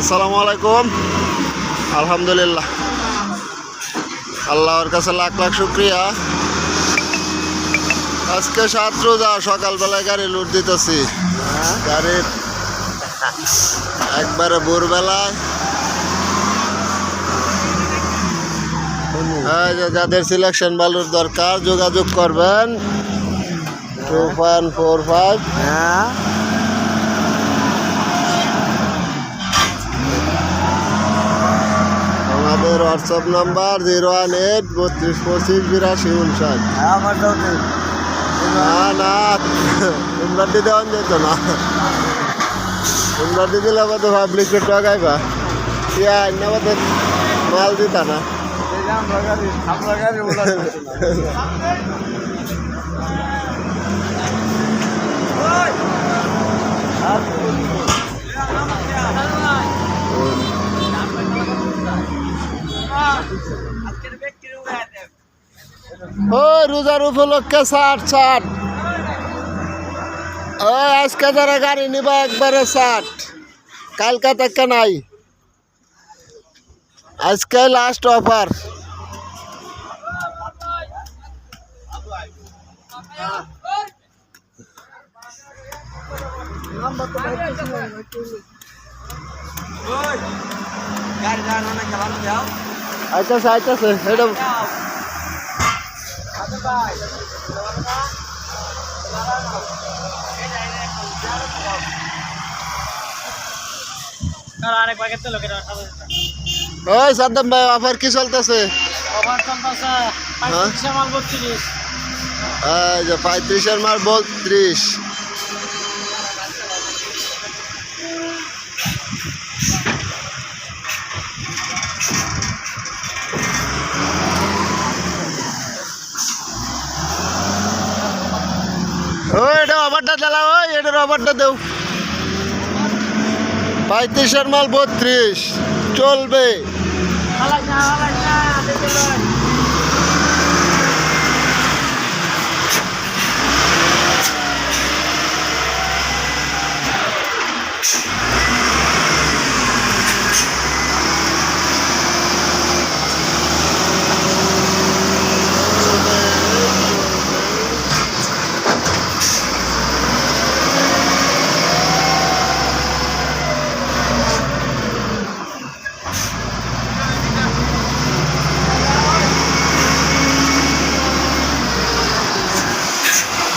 আসসালামু আলাইকুম। আলহামদুলিল্লাহ। আল্লাহর কাছে লাখ লাখ শুক্রিয়া। আজকে সাত রোজা, সকালবেলায় গাড়ি লুট দিতেছি। গাড়ির একবারে ভোরবেলায়। যাদের সিলেকশন বালুর দরকার, যোগাযোগ করবেন। টু ওয়ান ফোর ফাইভ হ্যাঁ। আমাদের WhatsApp number zero one eight বত্রিশ পঁচিশ বিরাশি উনষাট। তো। না না ইমরানটি দেওয়া যেত না। ইমরানটি দিলে আমাদের পাবলিক টাকাইবা ইয়া আমাদের মাল দিতা না। আমরা গাড়ি আমরা গাড়ি ও রোজার উপলক্ষে ষাট ষাট ও আজকে যারা গাড়ি নিবা একবারে ষাট কালকা থেকে নাই আজকে লাস্ট অফার গাড়ি দাঁড়ানো না ওই সাদ্দাম ভাই অফার কি চলতেছে? ওভার চলতেছে পঁয়ত্রিশে মাল বত্রিশ। এই যে পঁয়ত্রিশের মাল বত্রিশ। অফারটা দেও পঁয়ত্রিশের মাল বত্রিশ চলবে you